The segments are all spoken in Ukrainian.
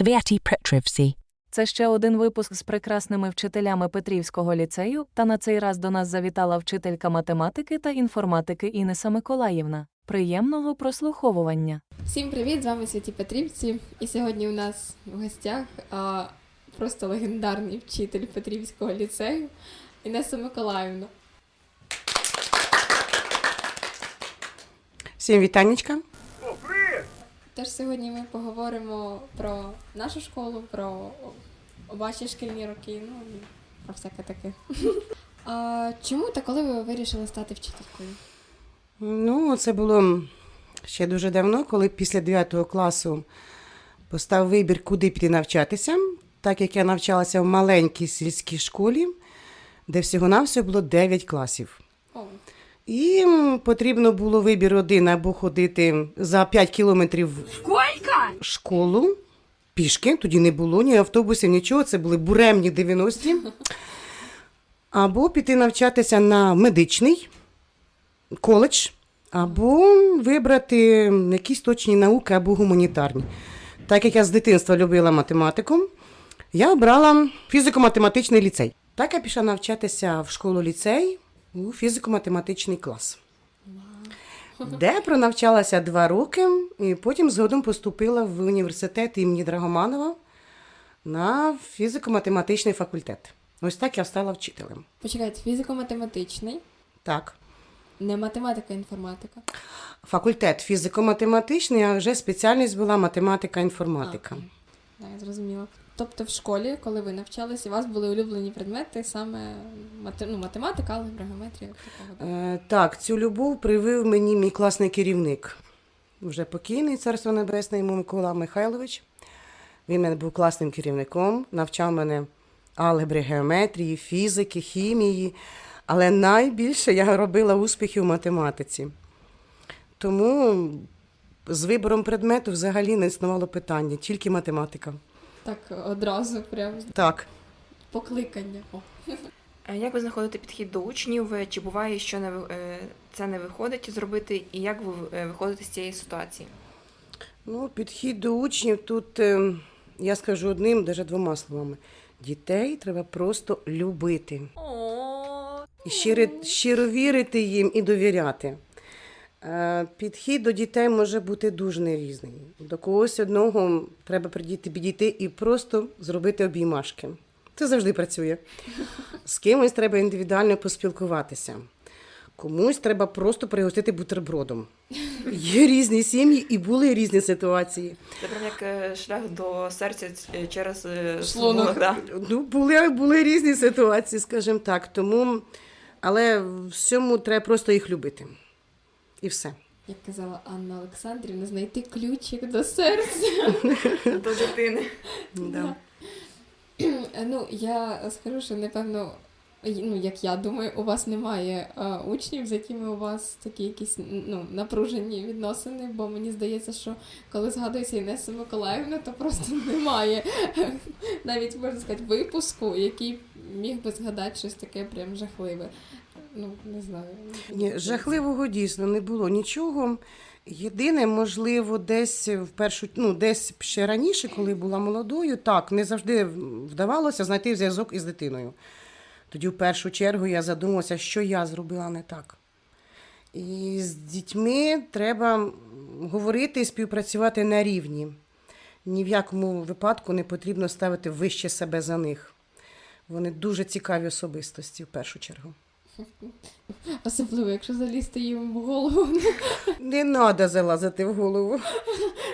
Sviati Petrivsi. Це ще один випуск з прекрасними вчителями Петрівського ліцею, та на цей раз до нас завітала вчителька математики та інформатики Інеса Миколаївна. Приємного прослуховування. Всім привіт! З вами Святі Петрівці. І сьогодні у нас в гостях а, просто легендарний вчитель Петрівського ліцею Інеса Миколаївна. Всім вітанечка. Тож сьогодні ми поговоримо про нашу школу, про ваші шкільні роки, ну про всяке таке. А, чому та коли ви вирішили стати вчителькою? Ну, це було ще дуже давно, коли після 9 класу постав вибір, куди піти навчатися, так як я навчалася в маленькій сільській школі, де всього-навсього було 9 класів. І потрібно було вибір один або ходити за 5 кілометрів в школу пішки, тоді не було ні автобусів, нічого, це були буремні 90-ті. Або піти навчатися на медичний коледж, або вибрати якісь точні науки або гуманітарні. Так як я з дитинства любила математику, я обрала фізико-математичний ліцей. Так я пішла навчатися в школу ліцей у фізико-математичний клас, де пронавчалася два роки, і потім згодом поступила в університет імені Драгоманова на фізико-математичний факультет. Ось так я стала вчителем. почекайте, фізико-математичний, Так. не математика, інформатика. Факультет фізико-математичний, а вже спеціальність була математика-інформатика. Так, я зрозуміла. Тобто в школі, коли ви навчалися, у вас були улюблені предмети саме мате- ну, математика, алгебра, геометрія. Е, так, цю любов привив мені мій класний керівник, вже покійний царство небесне йому Микола Михайлович. Він мене був класним керівником, навчав мене алгебри, геометрії, фізики, хімії. Але найбільше я робила успіхи в математиці. Тому з вибором предмету взагалі не існувало питання, тільки математика. Так, одразу прям Так. покликання. О. Е, Як ви знаходите підхід до учнів? Е, Чи буває, що не ви- е, це не виходить зробити, і як ви е, виходите з цієї ситуації? Ну, підхід до учнів тут я скажу одним, навіть двома словами. Дітей треба просто любити. І щиро, щиро вірити їм і довіряти. Е, Підхід до дітей може бути дуже нерізний. До когось одного треба придіти, підійти і просто зробити обіймашки. Це завжди працює. З кимось треба індивідуально поспілкуватися. Комусь треба просто пригостити бутербродом. Є різні сім'ї і були різні ситуації. Це прям як е, шлях до серця е, через шлунок, да? Ну, були, були різні ситуації, скажімо так. Тому, але всьому треба просто їх любити. І все. Як казала Анна Олександрівна, знайти ключик до серця. до дитини. Ну, я скажу, що напевно, ну, як я думаю, у вас немає а, учнів, з якими у вас такі якісь ну, напружені відносини, бо мені здається, що коли згадується Інеса Миколаївна, то просто немає навіть можна сказати випуску, який міг би згадати щось таке прям жахливе. Ну, не знаю. Ні, жахливого дійсно не було нічого. Єдине, можливо, десь в першу, ну, десь ще раніше, коли була молодою, так, не завжди вдавалося знайти зв'язок із дитиною. Тоді, в першу чергу, я задумалася, що я зробила не так. І з дітьми треба говорити і співпрацювати на рівні. Ні в якому випадку не потрібно ставити вище себе за них. Вони дуже цікаві особистості в першу чергу. Особливо, якщо залізти їм в голову. Не треба залазити в голову.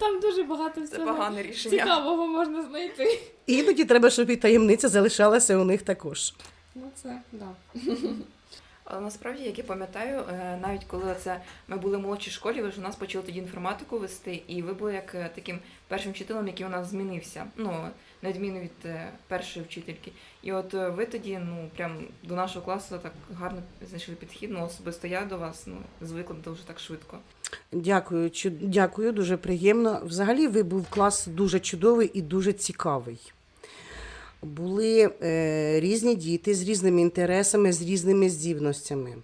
Там дуже багато Це всього погане рішення. цікавого можна знайти. Іноді треба, щоб і таємниця залишалася у них також. Ну, це да. Але насправді, як я пам'ятаю, е, навіть коли це ми були в молодшій школі, ви ж у нас почали тоді інформатику вести, і ви були як е, таким першим вчителем, який у нас змінився. Ну, на відміну від е, першої вчительки. І от ви тоді, ну прям до нашого класу так гарно знайшли підхід. Ну, особисто я до вас ну, звикла дуже так швидко. Дякую, чу- дякую, дуже приємно. Взагалі, ви був клас дуже чудовий і дуже цікавий. Були е, різні діти з різними інтересами, з різними здібностями.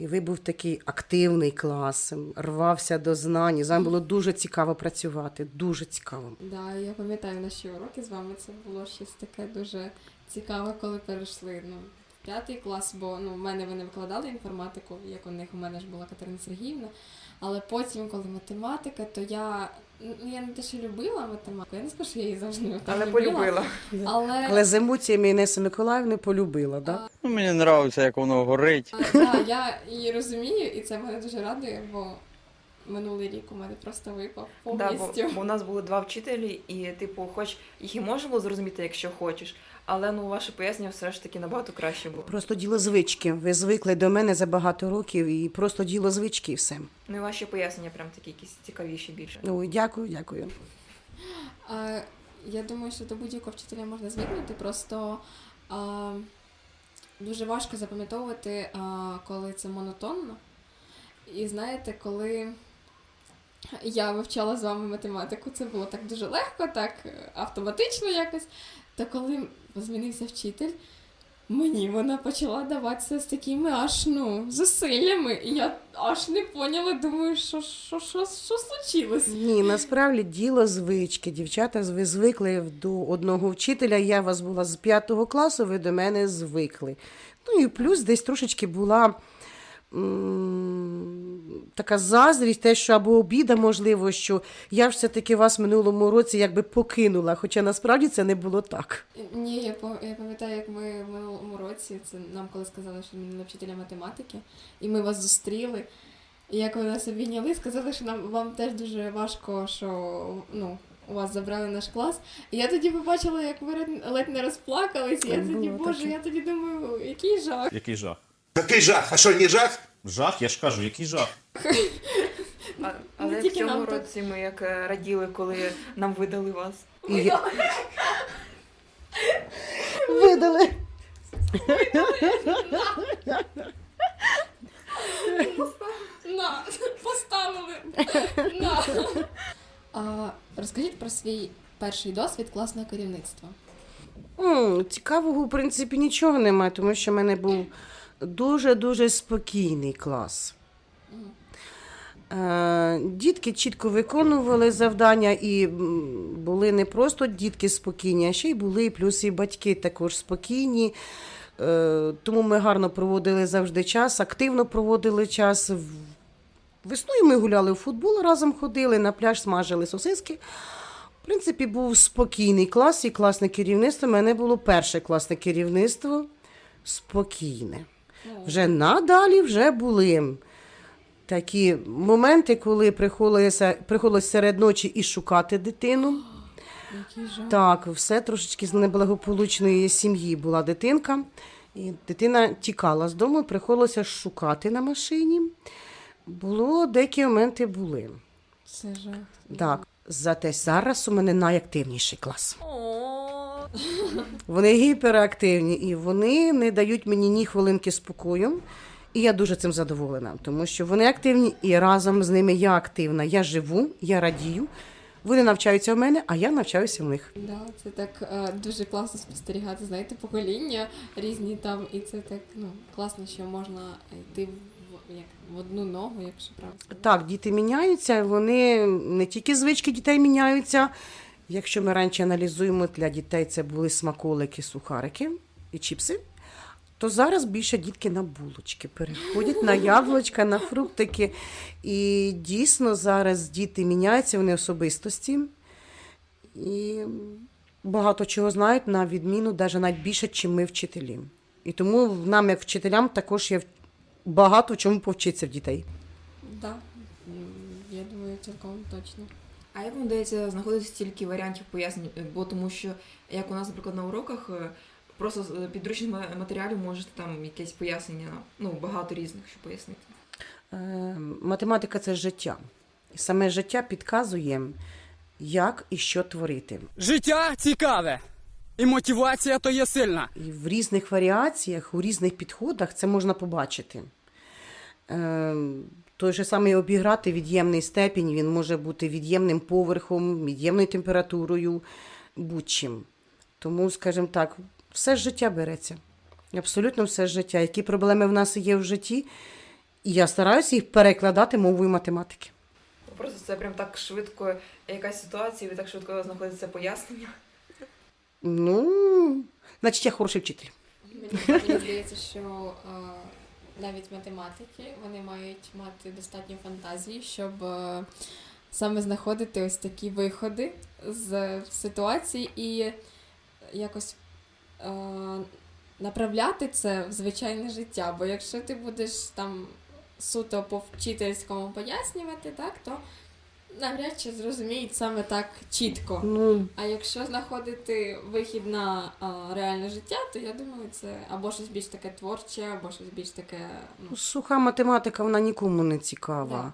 І ви був такий активний клас, рвався до знань. і З вами було дуже цікаво працювати. Дуже цікаво. Да, я пам'ятаю наші уроки з вами. Це було щось таке дуже цікаве, коли перейшли ну, п'ятий клас, бо ну, в мене вони викладали інформатику, як у них у мене ж була Катерина Сергіївна. Але потім, коли математика, то я ну я не те, що любила математику, я не скажу, що я її завжди там Але любила, полюбила. Але, Але з емоціями Інеси Миколаївни полюбила, да? Ну, мені подобається, як воно горить. а, да, я її розумію, і це мене дуже радує, бо минулий рік у мене просто випав Да, повністю. бо, бо у нас були два вчителі, і, типу, хоч їх і можна було зрозуміти, якщо хочеш, але ну ваше пояснення все ж таки набагато краще було. Просто діло звички. Ви звикли до мене за багато років, і просто діло звички і все. Ну і ваші пояснення прям такі якісь цікавіші більше. Ой, дякую, дякую. А, я думаю, що до будь-якого вчителя можна звикнути, просто а, дуже важко запам'ятовувати, а, коли це монотонно. І знаєте, коли я вивчала з вами математику, це було так дуже легко, так е, автоматично якось. То коли змінився вчитель, мені вона почала даватися з такими аж ну, зусиллями. І я аж не поняла, думаю, що, що, що, що случилось. Ні, насправді діло звички. Дівчата, ви звикли до одного вчителя. Я вас була з п'ятого класу, ви до мене звикли. Ну і плюс десь трошечки була така заздрість, те, що або обіда, можливо, що я ж все-таки вас в минулому році якби покинула, хоча насправді це не було так. Ні, я я пам'ятаю, як ми в минулому році, це нам коли сказали, що ми вчителя математики, і ми вас зустріли. І як ви нас обійняли, сказали, що нам вам теж дуже важко, що ну, у вас забрали наш клас. І я тоді побачила, як ви ледь- не розплакались. І я тоді, боже, я тоді думаю, який жах. Який жах? Який жах? А що, не жах? Жах, я ж кажу, який жах. А, але в тільки цьому нам так. році ми як е, раділи, коли нам видали вас. Видали. На, поставили. На. А, розкажіть про свій перший досвід класного керівництва. М, Цікавого, в принципі, нічого немає, тому що в мене був дуже-дуже спокійний клас. Е, Дітки чітко виконували завдання і були не просто дітки спокійні, а ще й були плюс і батьки також спокійні. Е, Тому ми гарно проводили завжди час, активно проводили час. Весною ми гуляли в футбол, разом ходили, на пляж смажили сосиски. В принципі, був спокійний клас і класне керівництво. У мене було перше класне керівництво спокійне. Вже надалі вже були такі моменти, коли приходилося, приходилося серед ночі і шукати дитину. Так, все трошечки з неблагополучної сім'ї була дитинка. І дитина тікала з дому, приходилося шукати на машині. Було деякі моменти були. Це жах. Так, зате зараз у мене найактивніший клас. Вони гіперактивні і вони не дають мені ні хвилинки спокою. І я дуже цим задоволена, тому що вони активні, і разом з ними я активна. Я живу, я радію. Вони навчаються в мене, а я навчаюся в них. Да, це так е, дуже класно спостерігати, знаєте, покоління різні там, і це так ну, класно, що можна йти в, як, в одну ногу, якщо правильно. Так, діти міняються, вони не тільки звички дітей міняються. Якщо ми раніше аналізуємо, для дітей це були смаколики, сухарики і чіпси, то зараз більше дітки на булочки переходять на яблучка, на фруктики. І дійсно зараз діти міняються, вони особистості. І багато чого знають на відміну, навіть навіть більше, ніж ми вчителі. І тому нам, як вчителям, також є багато чому повчитися в дітей. Да. Я думаю, цілком точно. А як вам вдається знаходити стільки варіантів пояснень? Е, Бо тому що, як у нас, наприклад, на уроках, е, просто з е, підручних ма- матеріалів можете там якесь пояснення, ну, багато різних, що пояснити. Е, Математика це життя. Саме життя підказує, як і що творити. Життя цікаве, і мотивація то є сильна. І в різних варіаціях, у різних підходах це можна побачити. Той же самий обіграти від'ємний степінь, він може бути від'ємним поверхом, від'ємною температурою, будь-чим. Тому, скажімо так, все з життя береться. Абсолютно все з життя. Які проблеми в нас є в житті, І я стараюся їх перекладати мовою математики. Просто це прям так швидко, якась ситуація, ви так швидко знаходите пояснення. Ну, значить, я хороший вчитель. Мені, мені здається, що е, навіть математики вони мають мати достатньо фантазії, щоб е, саме знаходити ось такі виходи з ситуації і якось е, направляти це в звичайне життя. Бо якщо ти будеш там суто по вчительському пояснювати, так, то навряд чи зрозуміють саме так чітко. Ну, А якщо знаходити вихід на а, реальне життя, то я думаю, це або щось більш таке творче, або щось більш таке. Ну, суха математика, вона нікому не цікава.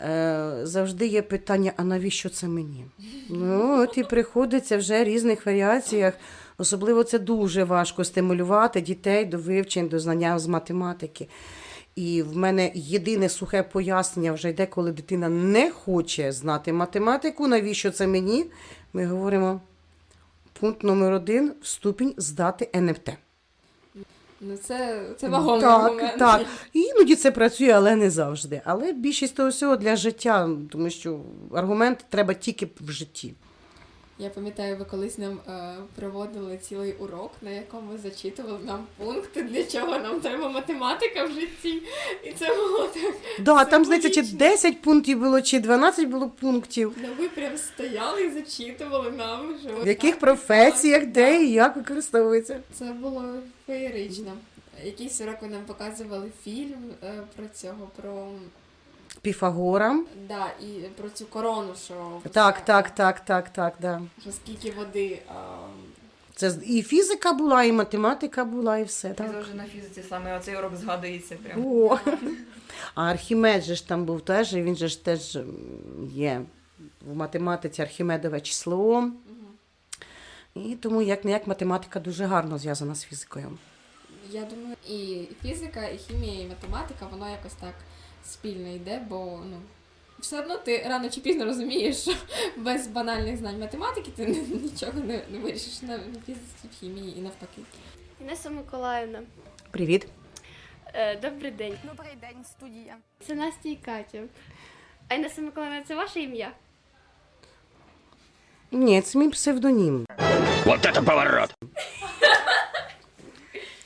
Е, завжди є питання, а навіщо це мені? Ну, от і приходиться вже в різних варіаціях. Особливо це дуже важко стимулювати дітей до вивчень, до знання з математики. І в мене єдине сухе пояснення вже йде, коли дитина не хоче знати математику, навіщо це мені? Ми говоримо пункт номер один ступінь здати НМТ. ну це, це вагомий так, момент. так. Іноді це працює, але не завжди. Але більшість того всього для життя, тому що аргумент треба тільки в житті. Я пам'ятаю, ви колись нам е, проводили цілий урок, на якому зачитували нам пункти, для чого нам треба математика в житті. І це було так. Да, там, здається, чи Символічно. 10 пунктів було, чи 12 було пунктів. Ну, ви прям стояли і зачитували нам, що В яких професіях, так, де і як використовується. Це було феєрично. Якийсь урок ви нам показували фільм е, про цього, про Піфагора. Да, і про цю корону, що Так, так, так, так, так, да. що скільки води. А, Це з- і фізика була, і математика була, і все. Так. Це вже на фізиці саме оцей урок згадується прям. О. А Архімед же ж там був теж, і він же ж теж м, є в математиці Архімедове число. І тому як не як математика дуже гарно зв'язана з фізикою. я думаю, і фізика, і хімія, і математика, воно якось так спільно йде, бо ну. Все одно ти рано чи пізно розумієш, що без банальних знань математики ти ні- нічого не, не вирішиш на фізиці, в хімії і навпаки. Інеса Миколаївна, Привіт. е, добрий день. Добрий день, студія. Це Настя і Катя. А Інеса Миколаївна, це ваше ім'я? Ні, це мій псевдонім. Вот это поворот!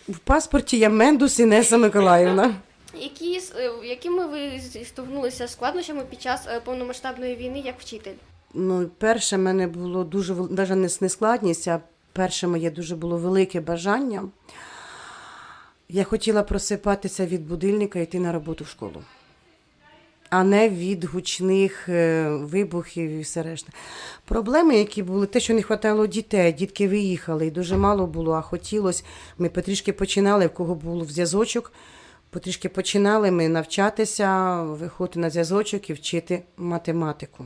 В паспорті я Мендус Інеса Миколаївна. Які, е, якими ви зіштовхнулися складнощами під час е, повномасштабної війни як вчитель? Ну, перше в мене було дуже навіть не складність, а перше моє дуже було велике бажання. Я хотіла просипатися від будильника і йти на роботу в школу, а не від гучних е, вибухів і все решта. Проблеми, які були, те, що не вистачало дітей, дітки виїхали, і дуже мало було, а хотілося. Ми потрішки починали, в кого був зв'язочок. Потрішки починали ми навчатися, виходити на зв'язочок і вчити математику.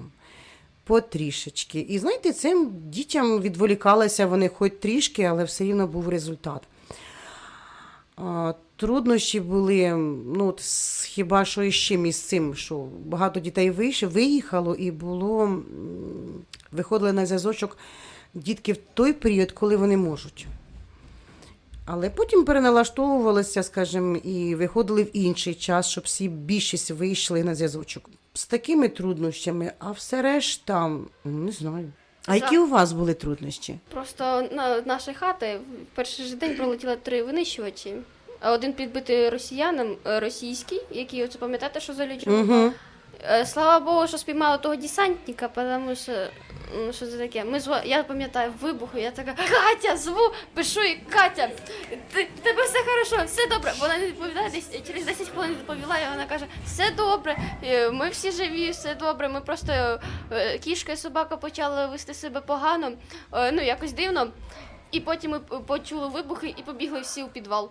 Потрішечки. І знаєте, цим дітям відволікалися вони хоч трішки, але все рівно був результат. Труднощі були, ну, хіба що іще із цим, що багато дітей вийшло, виїхало і було, виходили на зв'язочок дітки в той період, коли вони можуть. Але потім переналаштовувалися, скажімо, і виходили в інший час, щоб всі більшість вийшли на зв'язочок. З такими труднощами, а все решта, не знаю. А які у вас були труднощі? Просто на нашої хати в перший же день пролетіло три винищувачі. Один підбитий росіянам, е, російський, який оце пам'ятаєте, що за лічно? Угу. Е, Слава Богу, що спіймали того десантника, тому що ну, що це таке? Ми зва... Я пам'ятаю вибуху, я така Катя, зву, пишу і Катя, ти, тебе все хорошо, все добре. Вона не відповідає десь через 10 хвилин відповіла, і вона каже, все добре, е, ми всі живі, все добре. Ми просто е, кішка і собака почали вести себе погано, ну якось дивно. І потім ми почули вибухи і побігли всі у підвал.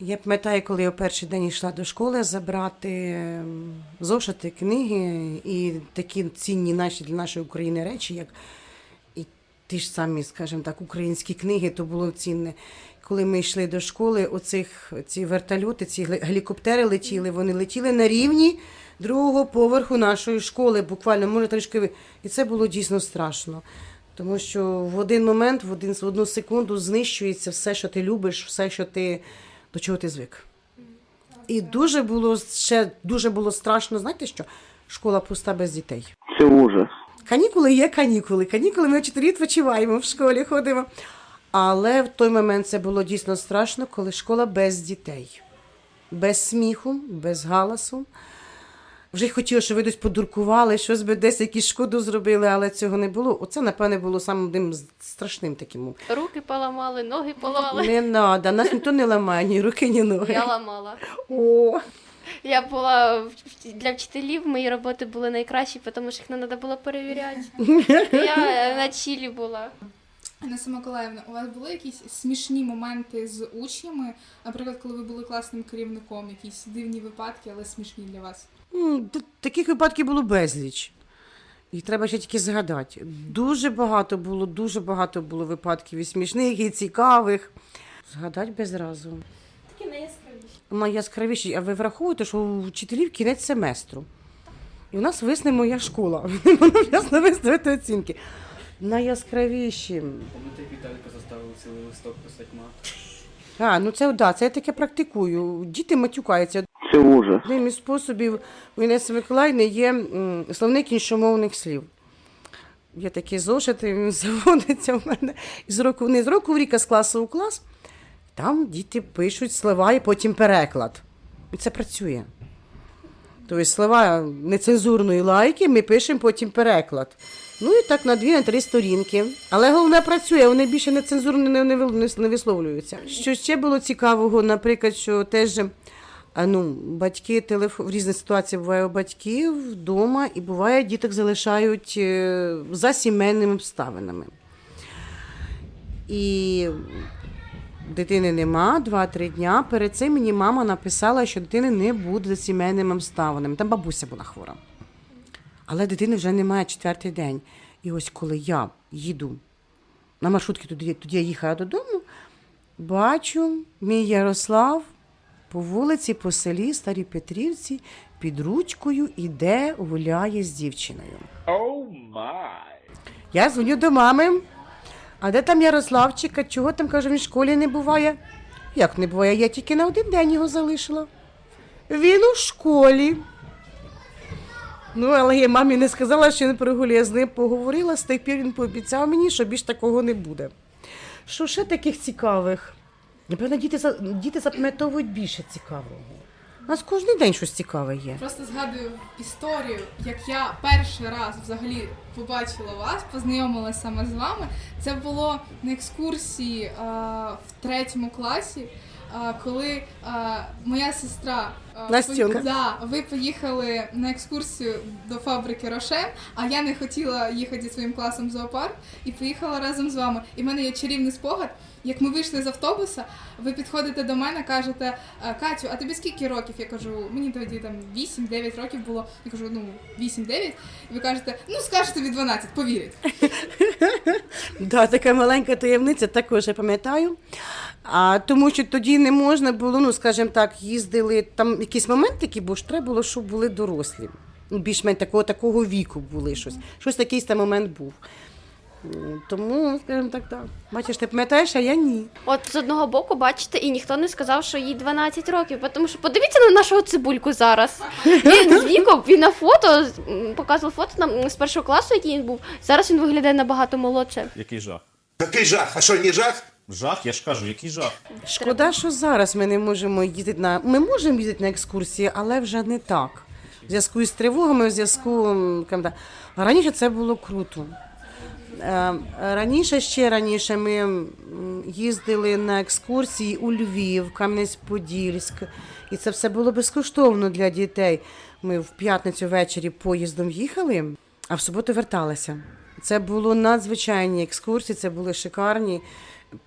Я пам'ятаю, коли я в перший день йшла до школи забрати ем, зошити, книги і такі цінні наші для нашої України речі, як і ті ж самі, скажімо так, українські книги, то було цінне. Коли ми йшли до школи, оцих ці вертольоти, ці гелікоптери летіли, вони летіли на рівні другого поверху нашої школи, буквально, може, трішки. І це було дійсно страшно. Тому що в один момент, в, один, в одну секунду знищується все, що ти любиш, все, що ти, до чого ти звик. І дуже було ще дуже було страшно, знаєте що? Школа пуста без дітей. Це ужас. Канікули є канікули. Канікули ми вчителі відпочиваємо в школі, ходимо. Але в той момент це було дійсно страшно, коли школа без дітей, без сміху, без галасу. Вже й хотіло, що ви десь подуркували, щось би десь якусь шкоду зробили, але цього не було. Оце, напевне, було самим одним з- страшним таким. Руки поламали, ноги поламали. Не треба, нас ніхто не ламає, ні руки, ні ноги. Я ламала. О, Я була для вчителів, мої роботи були найкращі, тому що їх не треба було перевіряти. Я на чілі була. Інеса Миколаївна, у вас були якісь смішні моменти з учнями? Наприклад, коли ви були класним керівником, якісь дивні випадки, але смішні для вас? Таких випадків було безліч. Їх треба ще тільки згадати. Дуже багато було, дуже багато було випадків і смішних, і цікавих. Згадати без разу. Такі найяскравіші. Найяскравіші, а ви враховуєте, що у вчителів кінець семестру. І у нас висне моя школа. Вона вчасно виставити оцінки. Найяскравіші. Пам'ятаєте, Віталіка заставили цілий листок писати мат. А, ну це да, це я таке практикую. Діти матюкаються. Це ужас. Одним із способів у Інеси Миколаївни є словник іншомовних слів. Є такі зошити, він заводиться в мене з року, не з року в рік, а з класу у клас. Там діти пишуть слова і потім переклад. І це працює. Тобто слова нецензурної лайки ми пишемо потім переклад. Ну і так на дві, на три сторінки. Але головне працює, вони більше нецензурно не, не, не, висловлюються. Що ще було цікавого, наприклад, що теж ну, батьки телефон в різних ситуаціях буває у батьків вдома, і буває, діток залишають е, за сімейними обставинами. І дитини нема 2-3 дня. Перед цим мені мама написала, що дитини не буде за сімейними обставинами. Там бабуся була хвора. Але дитини вже немає четвертий день. І ось коли я їду на маршрутки, тоді, тоді я їхала додому, бачу, мій Ярослав по вулиці, по селі Старій Петрівці під ручкою іде, гуляє з дівчиною. Я дзвоню до мами. А де там Ярославчик? А чого там, каже, він в школі не буває? Як не буває? Я тільки на один день його залишила. Він у школі. Ну, але я мамі не сказала, що не прогулює. Я з ним поговорила, з тих пір він пообіцяв мені, що більш такого не буде. Що ще таких цікавих? Напевно, діти, за- діти запам'ятовують більше цікавого. У нас кожен день щось цікаве є. Просто згадую історію, як я перший раз взагалі побачила вас, познайомилася саме з вами. Це було на екскурсії а, в третьому класі, а, коли а, моя сестра. а, Настюнка. пої- Да, ви поїхали на екскурсію до фабрики Рошен, а я не хотіла їхати зі своїм класом в зоопарк і поїхала разом з вами. І в мене є чарівний спогад. Як ми вийшли з автобуса, ви підходите до мене, кажете, Катю, а тобі скільки років? Я кажу, мені тоді там 8-9 років було. Я кажу, ну 8-9. І ви кажете, ну скажете тобі 12, повірять. Да, така маленька таємниця, також я пам'ятаю. А, тому що тоді не можна було, ну, скажімо так, їздили, там якісь моменти, бо ж треба було, щоб були дорослі. Ну, Більш-менш такого, такого віку були щось. Щось такий момент був. Тому, скажімо так, так. Бачиш, ти пам'ятаєш, а я ні. От з одного боку, бачите, і ніхто не сказав, що їй 12 років. Тому що подивіться на нашого цибульку зараз. Він з віком, він на фото показував фото нам з першого класу, який він був. Зараз він виглядає набагато молодше. Який жах? Какой жах? А что, не жах? Жах, я ж кажу, який жах. Шкода, що зараз ми не можемо їздити на. Ми можемо їздити на екскурсії, але вже не так. В зв'язку із тривогами, в зв'язку. раніше це було круто. Е, Раніше, ще раніше, ми їздили на екскурсії у Львів, Кам'янець-Подільськ, і це все було безкоштовно для дітей. Ми в п'ятницю ввечері поїздом їхали, а в суботу верталися. Це було надзвичайні екскурсії, це були шикарні,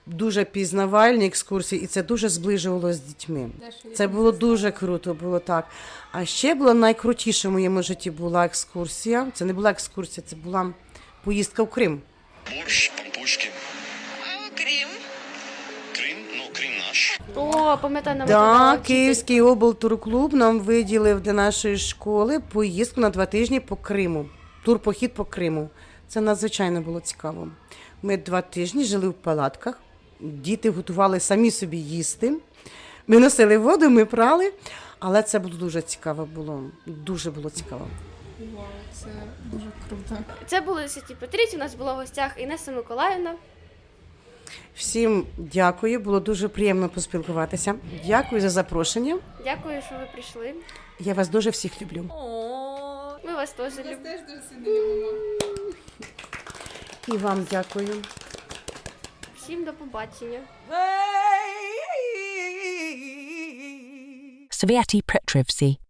дуже пізнавальні екскурсії, і це дуже зближувало з дітьми. Це було дуже круто, було так. А ще була найкрутіша в моєму житті була екскурсія. Це не була екскурсія, це була поїздка в Крим. Борщ, пампушки. Крым? Крым? Ну, Крым наш. О, пам'ятаю, нам Да, готувала вчитель. Київський облтурклуб нам виділив для нашої школи поїздку на два тижні по Криму. Турпохід по Криму. Це надзвичайно було цікаво. Ми два тижні жили в палатках, діти готували самі собі їсти. Ми носили воду, ми прали. Але це було дуже цікаво. Було дуже було цікаво. Це дуже круто. Це були Святі Петрівці, у нас була в гостях Інеса Миколаївна. Всім дякую, було дуже приємно поспілкуватися. Дякую за запрошення. Дякую, що ви прийшли. Я вас дуже всіх люблю. Ми вас теж любимо. теж дуже сильно любимо. І вам дякую. Всім до побачення. Sviati Petrivsi.